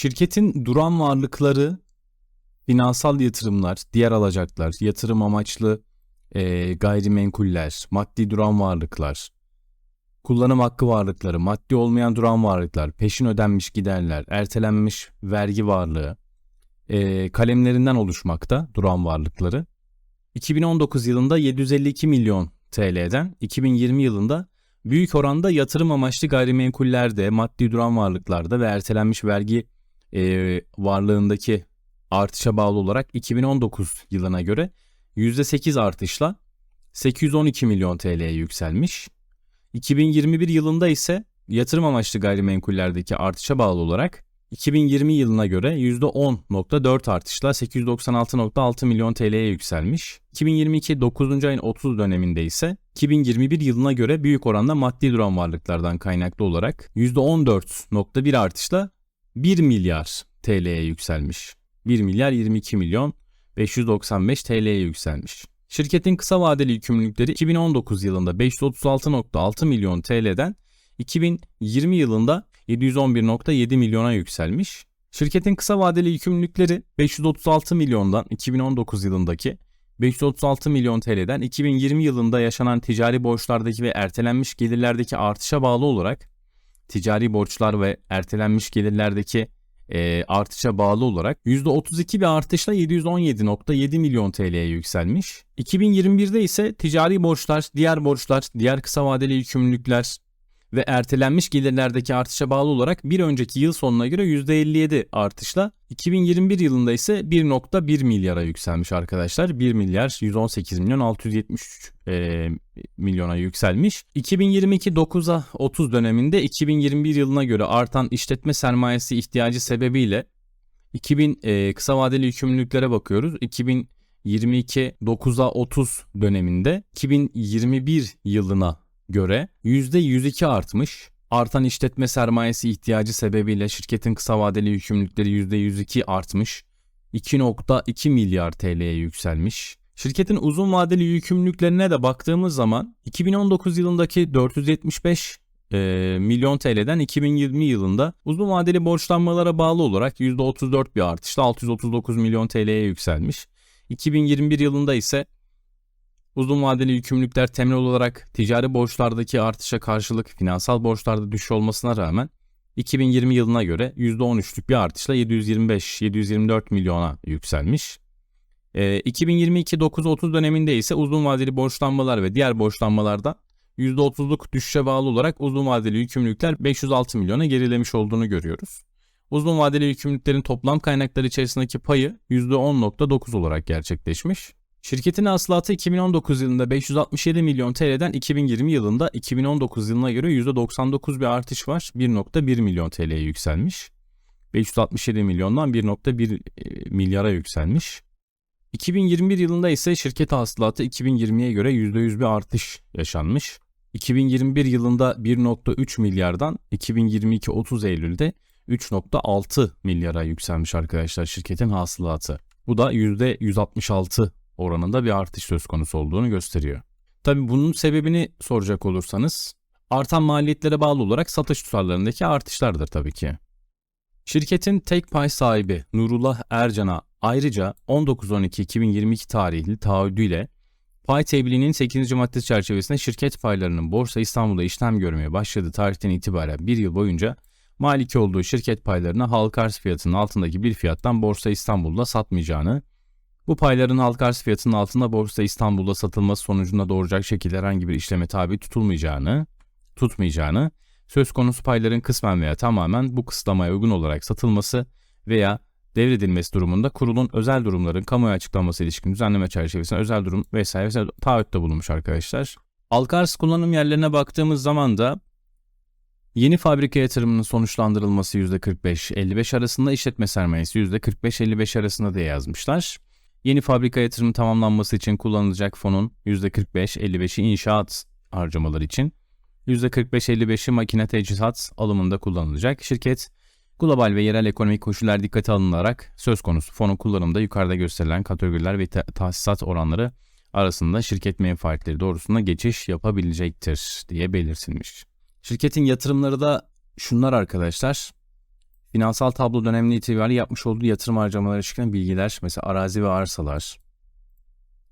Şirketin duran varlıkları, finansal yatırımlar, diğer alacaklar, yatırım amaçlı e, gayrimenkuller, maddi duran varlıklar, kullanım hakkı varlıkları, maddi olmayan duran varlıklar, peşin ödenmiş giderler, ertelenmiş vergi varlığı, e, kalemlerinden oluşmakta duran varlıkları. 2019 yılında 752 milyon TL'den 2020 yılında büyük oranda yatırım amaçlı gayrimenkullerde, maddi duran varlıklarda ve ertelenmiş vergi e, varlığındaki artışa bağlı olarak 2019 yılına göre %8 artışla 812 milyon TL'ye yükselmiş. 2021 yılında ise yatırım amaçlı gayrimenkullerdeki artışa bağlı olarak 2020 yılına göre %10.4 artışla 896.6 milyon TL'ye yükselmiş. 2022 9. ayın 30 döneminde ise 2021 yılına göre büyük oranda maddi duran varlıklardan kaynaklı olarak %14.1 artışla 1 milyar TL'ye yükselmiş. 1 milyar 22 milyon 595 TL'ye yükselmiş. Şirketin kısa vadeli yükümlülükleri 2019 yılında 536.6 milyon TL'den 2020 yılında 711.7 milyona yükselmiş. Şirketin kısa vadeli yükümlülükleri 536 milyondan 2019 yılındaki 536 milyon TL'den 2020 yılında yaşanan ticari borçlardaki ve ertelenmiş gelirlerdeki artışa bağlı olarak ticari borçlar ve ertelenmiş gelirlerdeki e, artışa bağlı olarak %32 bir artışla 717.7 milyon TL'ye yükselmiş. 2021'de ise ticari borçlar, diğer borçlar, diğer kısa vadeli yükümlülükler ve ertelenmiş gelirlerdeki artışa bağlı olarak bir önceki yıl sonuna göre %57 artışla 2021 yılında ise 1.1 milyara yükselmiş arkadaşlar. 1 milyar 118 milyon 673 e, milyona yükselmiş. 2022 9'a 30 döneminde 2021 yılına göre artan işletme sermayesi ihtiyacı sebebiyle 2000 e, kısa vadeli yükümlülüklere bakıyoruz. 2022 9'a 30 döneminde 2021 yılına göre %102 artmış. Artan işletme sermayesi ihtiyacı sebebiyle şirketin kısa vadeli yükümlülükleri %102 artmış. 2.2 milyar TL'ye yükselmiş. Şirketin uzun vadeli yükümlülüklerine de baktığımız zaman 2019 yılındaki 475 e, milyon TL'den 2020 yılında uzun vadeli borçlanmalara bağlı olarak %34 bir artışla 639 milyon TL'ye yükselmiş. 2021 yılında ise Uzun vadeli yükümlülükler temel olarak ticari borçlardaki artışa karşılık finansal borçlarda düşüş olmasına rağmen 2020 yılına göre %13'lük bir artışla 725-724 milyona yükselmiş. E, 2022 9-30 döneminde ise uzun vadeli borçlanmalar ve diğer borçlanmalarda %30'luk düşüşe bağlı olarak uzun vadeli yükümlülükler 506 milyona gerilemiş olduğunu görüyoruz. Uzun vadeli yükümlülüklerin toplam kaynaklar içerisindeki payı %10.9 olarak gerçekleşmiş. Şirketin hasılatı 2019 yılında 567 milyon TL'den 2020 yılında 2019 yılına göre %99 bir artış var. 1.1 milyon TL'ye yükselmiş. 567 milyondan 1.1 e, milyara yükselmiş. 2021 yılında ise şirket hasılatı 2020'ye göre %100 bir artış yaşanmış. 2021 yılında 1.3 milyardan 2022 30 Eylül'de 3.6 milyara yükselmiş arkadaşlar şirketin hasılatı. Bu da %166 oranında bir artış söz konusu olduğunu gösteriyor. Tabi bunun sebebini soracak olursanız artan maliyetlere bağlı olarak satış tutarlarındaki artışlardır tabii ki. Şirketin tek pay sahibi Nurullah Ercan'a ayrıca 19.12.2022 tarihli taahhüdüyle pay tebliğinin 8. maddesi çerçevesinde şirket paylarının Borsa İstanbul'da işlem görmeye başladığı tarihten itibaren bir yıl boyunca maliki olduğu şirket paylarını halka arz fiyatının altındaki bir fiyattan Borsa İstanbul'da satmayacağını bu payların halka arz fiyatının altında Borsa İstanbul'da satılması sonucunda doğuracak şekilde herhangi bir işleme tabi tutulmayacağını, tutmayacağını, söz konusu payların kısmen veya tamamen bu kısıtlamaya uygun olarak satılması veya devredilmesi durumunda kurulun özel durumların kamuoyu açıklanması ilişkin düzenleme çerçevesinde özel durum vesaire vesaire taahhütte bulunmuş arkadaşlar. Halka arz kullanım yerlerine baktığımız zaman da Yeni fabrika yatırımının sonuçlandırılması %45-55 arasında işletme sermayesi %45-55 arasında diye yazmışlar. Yeni fabrika yatırımı tamamlanması için kullanılacak fonun %45-55'i inşaat harcamaları için, %45-55'i makine teçhizat alımında kullanılacak. Şirket global ve yerel ekonomik koşullar dikkate alınarak söz konusu fonun kullanımında yukarıda gösterilen kategoriler ve tahsisat oranları arasında şirket menfaatleri doğrusunda geçiş yapabilecektir diye belirtilmiş. Şirketin yatırımları da şunlar arkadaşlar. Finansal tablo dönemine itibariyle yapmış olduğu yatırım harcamaları ilişkin bilgiler, mesela arazi ve arsalar,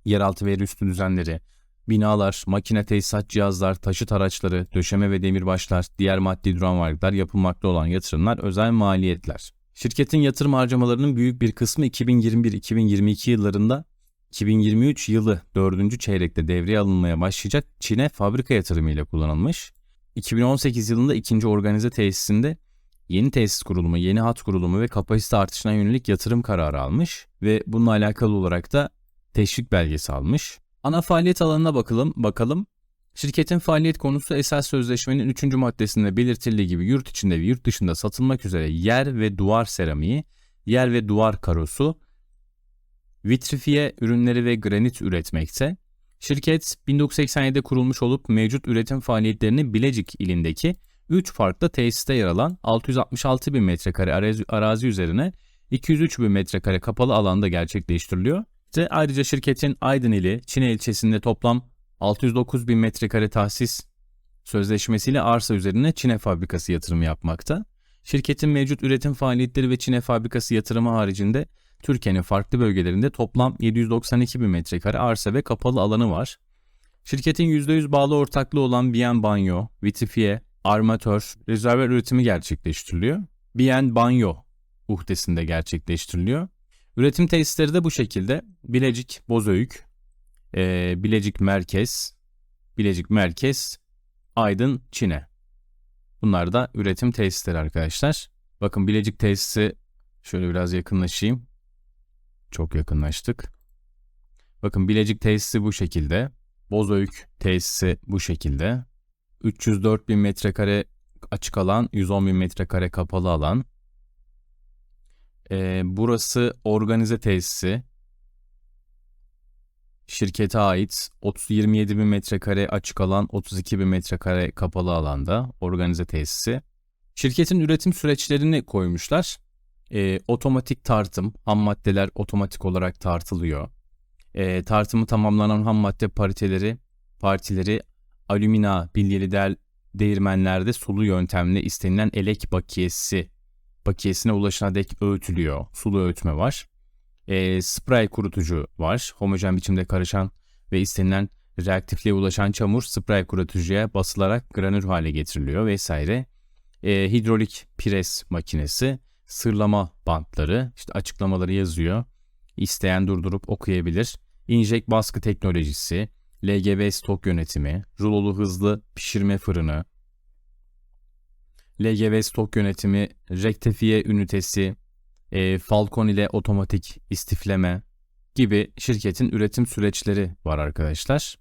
yeraltı ve yerüstü düzenleri, binalar, makine tesisat cihazlar, taşıt araçları, döşeme ve demirbaşlar, diğer maddi duran varlıklar, yapılmakta olan yatırımlar, özel maliyetler. Şirketin yatırım harcamalarının büyük bir kısmı 2021-2022 yıllarında 2023 yılı 4. çeyrekte devreye alınmaya başlayacak Çin'e fabrika yatırımı ile kullanılmış. 2018 yılında ikinci organize tesisinde yeni tesis kurulumu, yeni hat kurulumu ve kapasite artışına yönelik yatırım kararı almış ve bununla alakalı olarak da teşvik belgesi almış. Ana faaliyet alanına bakalım. bakalım. Şirketin faaliyet konusu esas sözleşmenin 3. maddesinde belirtildiği gibi yurt içinde ve yurt dışında satılmak üzere yer ve duvar seramiği, yer ve duvar karosu, vitrifiye ürünleri ve granit üretmekte. Şirket 1987'de kurulmuş olup mevcut üretim faaliyetlerini Bilecik ilindeki 3 farklı tesiste yer alan 666 bin metrekare arazi, üzerine 203 bin metrekare kapalı alanda gerçekleştiriliyor. Ve ayrıca şirketin Aydın ili Çine ilçesinde toplam 609 bin metrekare tahsis sözleşmesiyle arsa üzerine Çine fabrikası yatırımı yapmakta. Şirketin mevcut üretim faaliyetleri ve Çine fabrikası yatırımı haricinde Türkiye'nin farklı bölgelerinde toplam 792 bin metrekare arsa ve kapalı alanı var. Şirketin %100 bağlı ortaklığı olan Bien Banyo, Vitrifiye, Armatör, rezerver üretimi gerçekleştiriliyor. Bien Banyo uhdesinde gerçekleştiriliyor. Üretim tesisleri de bu şekilde. Bilecik, Bozüyük, e, Bilecik Merkez, Bilecik Merkez, Aydın, Çin'e. Bunlar da üretim tesisleri arkadaşlar. Bakın Bilecik tesisi şöyle biraz yakınlaşayım. Çok yakınlaştık. Bakın Bilecik tesisi bu şekilde. Bozüyük tesisi bu şekilde. 304 bin metrekare açık alan, 110 bin metrekare kapalı alan. Ee, burası organize tesisi. Şirkete ait 30 27 bin metrekare açık alan, 32 bin metrekare kapalı alanda organize tesisi. Şirketin üretim süreçlerini koymuşlar. Ee, otomatik tartım, ham maddeler otomatik olarak tartılıyor. Ee, tartımı tamamlanan ham madde pariteleri, partileri alümina bilyeli del değirmenlerde sulu yöntemle istenilen elek bakiyesi bakiyesine ulaşana dek öğütülüyor. Sulu öğütme var. E, spray kurutucu var. Homojen biçimde karışan ve istenilen reaktifliğe ulaşan çamur spray kurutucuya basılarak granül hale getiriliyor vesaire. E, hidrolik pres makinesi, sırlama bantları, işte açıklamaları yazıyor. İsteyen durdurup okuyabilir. İnjek baskı teknolojisi, LGV stok yönetimi, rulolu hızlı pişirme fırını, LGV stok yönetimi, rektifiye ünitesi, e, Falcon ile otomatik istifleme gibi şirketin üretim süreçleri var arkadaşlar.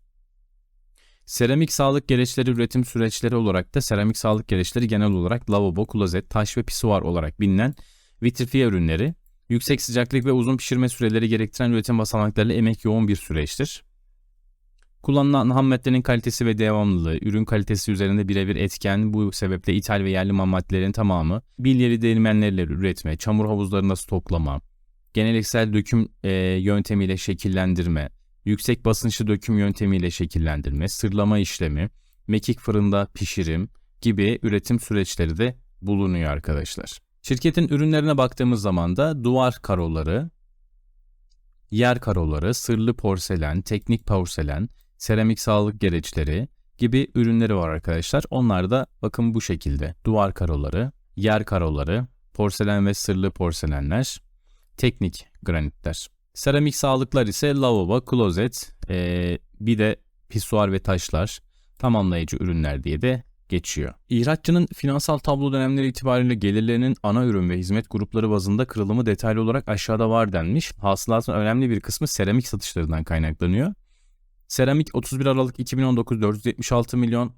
Seramik sağlık gereçleri üretim süreçleri olarak da seramik sağlık gereçleri genel olarak lavabo, klozet, taş ve pisuar olarak bilinen vitrifiye ürünleri, yüksek sıcaklık ve uzun pişirme süreleri gerektiren üretim basamaklarıyla emek yoğun bir süreçtir. Kullanılan ham maddenin kalitesi ve devamlılığı, ürün kalitesi üzerinde birebir etken. Bu sebeple ithal ve yerli ham maddelerin tamamı bilyeli değirmenlerle üretme, çamur havuzlarında stoklama, geneliksel döküm e, yöntemiyle şekillendirme, yüksek basınçlı döküm yöntemiyle şekillendirme, sırlama işlemi, mekik fırında pişirim gibi üretim süreçleri de bulunuyor arkadaşlar. Şirketin ürünlerine baktığımız zaman da duvar karoları, yer karoları, sırlı porselen, teknik porselen, seramik sağlık gereçleri gibi ürünleri var arkadaşlar. Onlar da bakın bu şekilde. Duvar karoları, yer karoları, porselen ve sırlı porselenler, teknik granitler. Seramik sağlıklar ise lavabo, klozet, ee, bir de pisuar ve taşlar, tamamlayıcı ürünler diye de geçiyor. İhracçının finansal tablo dönemleri itibariyle gelirlerinin ana ürün ve hizmet grupları bazında kırılımı detaylı olarak aşağıda var denmiş. Hasılatın önemli bir kısmı seramik satışlarından kaynaklanıyor. Seramik 31 Aralık 2019 476 milyon,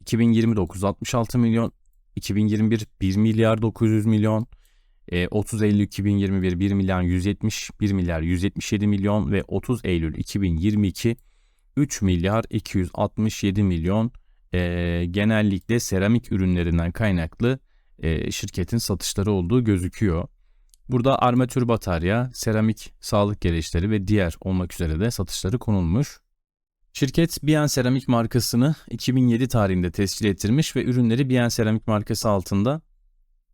2029 66 milyon, 2021 1 milyar 900 milyon, 30 Eylül 2021 1 milyar 170 1 milyar 177 milyon. Ve 30 Eylül 2022 3 milyar 267 milyon. E, genellikle seramik ürünlerinden kaynaklı e, şirketin satışları olduğu gözüküyor. Burada armatür batarya, seramik sağlık gereçleri ve diğer olmak üzere de satışları konulmuş. Şirket Bien Seramik markasını 2007 tarihinde tescil ettirmiş ve ürünleri Bien Seramik markası altında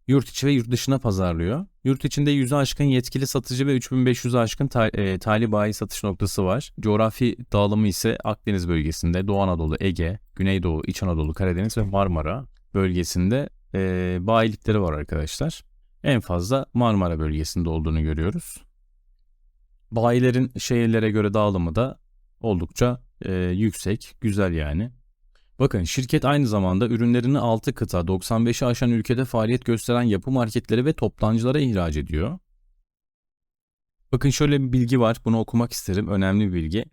yurt içi ve yurt dışına pazarlıyor. Yurt içinde 100'ü aşkın yetkili satıcı ve 3500'ü aşkın ta, e, tali bayi satış noktası var. Coğrafi dağılımı ise Akdeniz bölgesinde Doğu Anadolu, Ege, Güneydoğu, İç Anadolu, Karadeniz ve Marmara bölgesinde e, bayilikleri var arkadaşlar. En fazla Marmara bölgesinde olduğunu görüyoruz. Bayilerin şehirlere göre dağılımı da oldukça e, yüksek, güzel yani. Bakın şirket aynı zamanda ürünlerini 6 kıta 95'i aşan ülkede faaliyet gösteren yapı marketleri ve toptancılara ihraç ediyor. Bakın şöyle bir bilgi var. Bunu okumak isterim. Önemli bir bilgi.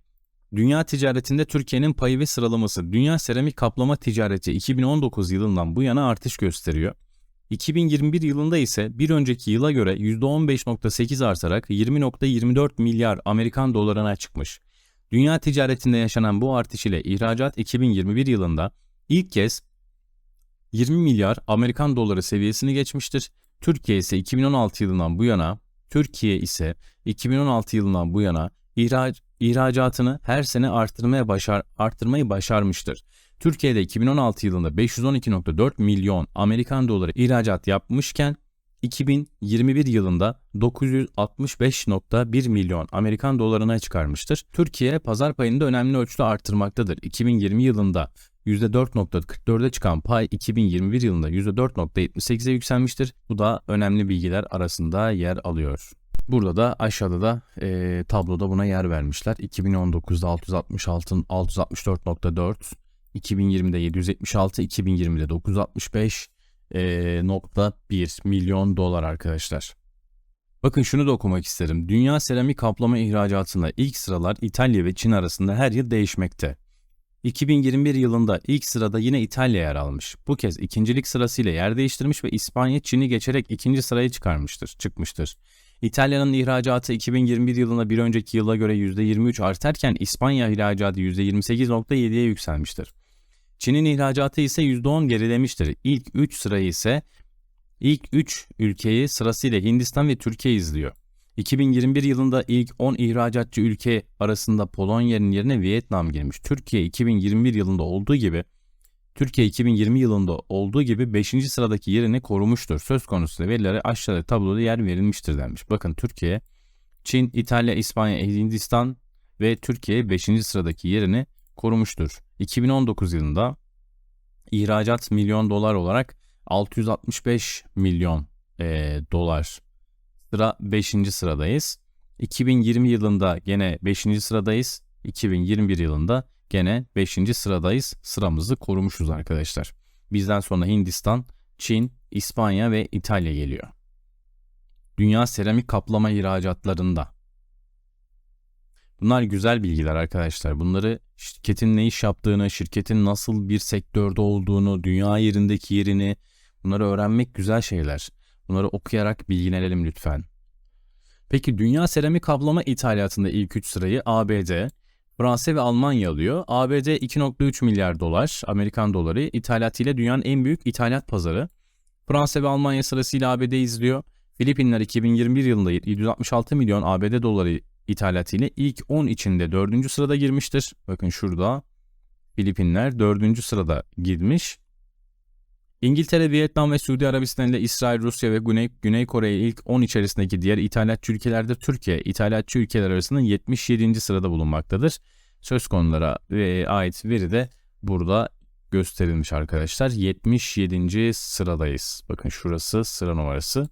Dünya ticaretinde Türkiye'nin payı ve sıralaması Dünya Seramik Kaplama Ticareti 2019 yılından bu yana artış gösteriyor. 2021 yılında ise bir önceki yıla göre %15.8 artarak 20.24 milyar Amerikan dolarına çıkmış. Dünya ticaretinde yaşanan bu artış ile ihracat 2021 yılında ilk kez 20 milyar Amerikan doları seviyesini geçmiştir. Türkiye ise 2016 yılından bu yana Türkiye ise 2016 yılından bu yana ihrac, ihracatını her sene arttırmaya başar, arttırmayı başarmıştır. Türkiye'de 2016 yılında 512.4 milyon Amerikan doları ihracat yapmışken 2021 yılında 965.1 milyon Amerikan dolarına çıkarmıştır. Türkiye pazar payını da önemli ölçüde arttırmaktadır. 2020 yılında %4.44'e çıkan pay 2021 yılında %4.78'e yükselmiştir. Bu da önemli bilgiler arasında yer alıyor. Burada da aşağıda da e, tabloda buna yer vermişler. 2019'da 666 664.4, 2020'de 776, 2020'de 965, e, nokta 1 milyon dolar arkadaşlar. Bakın şunu da okumak isterim. Dünya seramik kaplama ihracatında ilk sıralar İtalya ve Çin arasında her yıl değişmekte. 2021 yılında ilk sırada yine İtalya yer almış. Bu kez ikincilik sırasıyla yer değiştirmiş ve İspanya Çin'i geçerek ikinci sıraya çıkarmıştır, çıkmıştır. İtalya'nın ihracatı 2021 yılında bir önceki yıla göre %23 artarken İspanya ihracatı %28.7'ye yükselmiştir. Çin'in ihracatı ise %10 gerilemiştir. İlk 3 sırayı ise ilk 3 ülkeyi sırasıyla Hindistan ve Türkiye izliyor. 2021 yılında ilk 10 ihracatçı ülke arasında Polonya'nın yerine Vietnam girmiş. Türkiye 2021 yılında olduğu gibi Türkiye 2020 yılında olduğu gibi 5. sıradaki yerini korumuştur. Söz konusu verilere aşağıda tabloda yer verilmiştir denmiş. Bakın Türkiye, Çin, İtalya, İspanya, Hindistan ve Türkiye 5. sıradaki yerini korumuştur. 2019 yılında ihracat milyon dolar olarak 665 milyon e, dolar sıra 5. sıradayız. 2020 yılında gene 5. sıradayız. 2021 yılında gene 5. sıradayız. Sıramızı korumuşuz arkadaşlar. Bizden sonra Hindistan, Çin, İspanya ve İtalya geliyor. Dünya seramik kaplama ihracatlarında Bunlar güzel bilgiler arkadaşlar. Bunları şirketin ne iş yaptığını, şirketin nasıl bir sektörde olduğunu, dünya yerindeki yerini bunları öğrenmek güzel şeyler. Bunları okuyarak bilgilenelim lütfen. Peki dünya seramik kaplama ithalatında ilk 3 sırayı ABD, Fransa ve Almanya alıyor. ABD 2.3 milyar dolar, Amerikan doları ithalatıyla dünyanın en büyük ithalat pazarı. Fransa ve Almanya sırasıyla ABD izliyor. Filipinler 2021 yılında 766 milyon ABD doları ithalatıyla ilk 10 içinde 4. sırada girmiştir. Bakın şurada Filipinler 4. sırada girmiş. İngiltere, Vietnam ve Suudi Arabistan ile İsrail, Rusya ve Güney, Güney Kore'ye ilk 10 içerisindeki diğer ithalatçı ülkelerde Türkiye, ithalatçı ülkeler arasında 77. sırada bulunmaktadır. Söz konulara ait veri de burada gösterilmiş arkadaşlar. 77. sıradayız. Bakın şurası sıra numarası.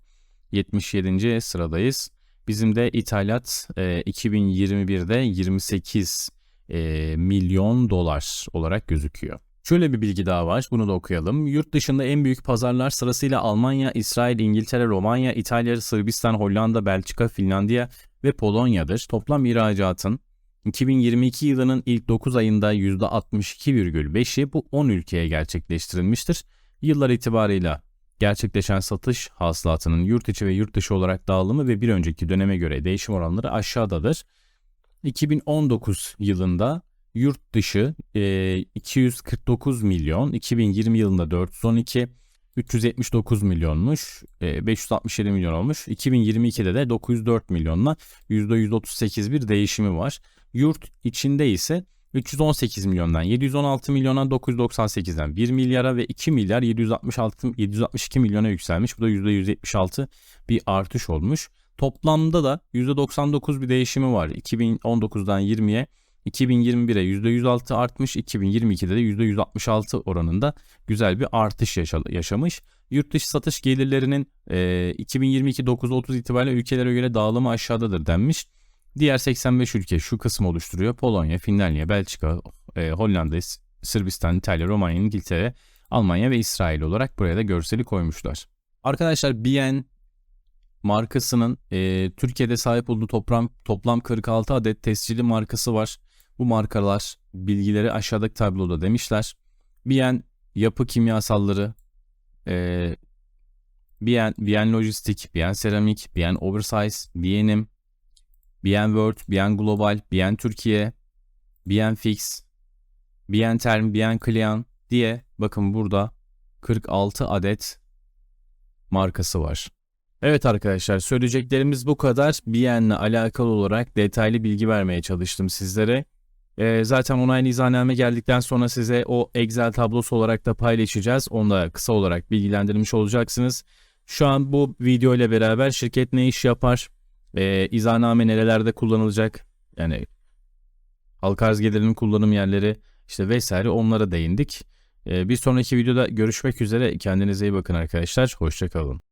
77. sıradayız. Bizim de ithalat e, 2021'de 28 e, milyon dolar olarak gözüküyor. Şöyle bir bilgi daha var. Bunu da okuyalım. Yurt dışında en büyük pazarlar sırasıyla Almanya, İsrail, İngiltere, Romanya, İtalya, Sırbistan, Hollanda, Belçika, Finlandiya ve Polonya'dır. Toplam ihracatın 2022 yılının ilk 9 ayında %62,5'i bu 10 ülkeye gerçekleştirilmiştir. Yıllar itibarıyla gerçekleşen satış hasılatının yurt içi ve yurt dışı olarak dağılımı ve bir önceki döneme göre değişim oranları aşağıdadır. 2019 yılında yurt dışı e, 249 milyon, 2020 yılında 412, 379 milyonmuş, e, 567 milyon olmuş. 2022'de de 904 milyonla %138 bir değişimi var. Yurt içinde ise 318 milyondan 716 milyona 998'den 1 milyara ve 2 milyar 766 762 milyona yükselmiş. Bu da %176 bir artış olmuş. Toplamda da %99 bir değişimi var. 2019'dan 20'ye 2021'e %106 artmış, 2022'de de %166 oranında güzel bir artış yaşa- yaşamış. Yurt dışı satış gelirlerinin e, 2022 9-30 itibariyle ülkelere göre dağılımı aşağıdadır denmiş. Diğer 85 ülke şu kısmı oluşturuyor. Polonya, Finlandiya, Belçika, e, Hollanda, Sırbistan, İtalya, Romanya, İngiltere, Almanya ve İsrail olarak buraya da görseli koymuşlar. Arkadaşlar BN markasının e, Türkiye'de sahip olduğu toplam, toplam 46 adet tescilli markası var. Bu markalar bilgileri aşağıdaki tabloda demişler. BN yapı kimyasalları, e, BN, BN Lojistik, BN Seramik, BN Oversize, BN'im, BN World, BN Global, BN Türkiye, BN Fix, BN Term, BN Klian diye bakın burada 46 adet markası var. Evet arkadaşlar söyleyeceklerimiz bu kadar. BN'le alakalı olarak detaylı bilgi vermeye çalıştım sizlere. Ee, zaten onaylı izahname geldikten sonra size o Excel tablosu olarak da paylaşacağız. Onu da kısa olarak bilgilendirmiş olacaksınız. Şu an bu video ile beraber şirket ne iş yapar, ee, izahname nerelerde kullanılacak, yani halka arz gelirinin kullanım yerleri işte vesaire onlara değindik. Ee, bir sonraki videoda görüşmek üzere. Kendinize iyi bakın arkadaşlar. Hoşçakalın.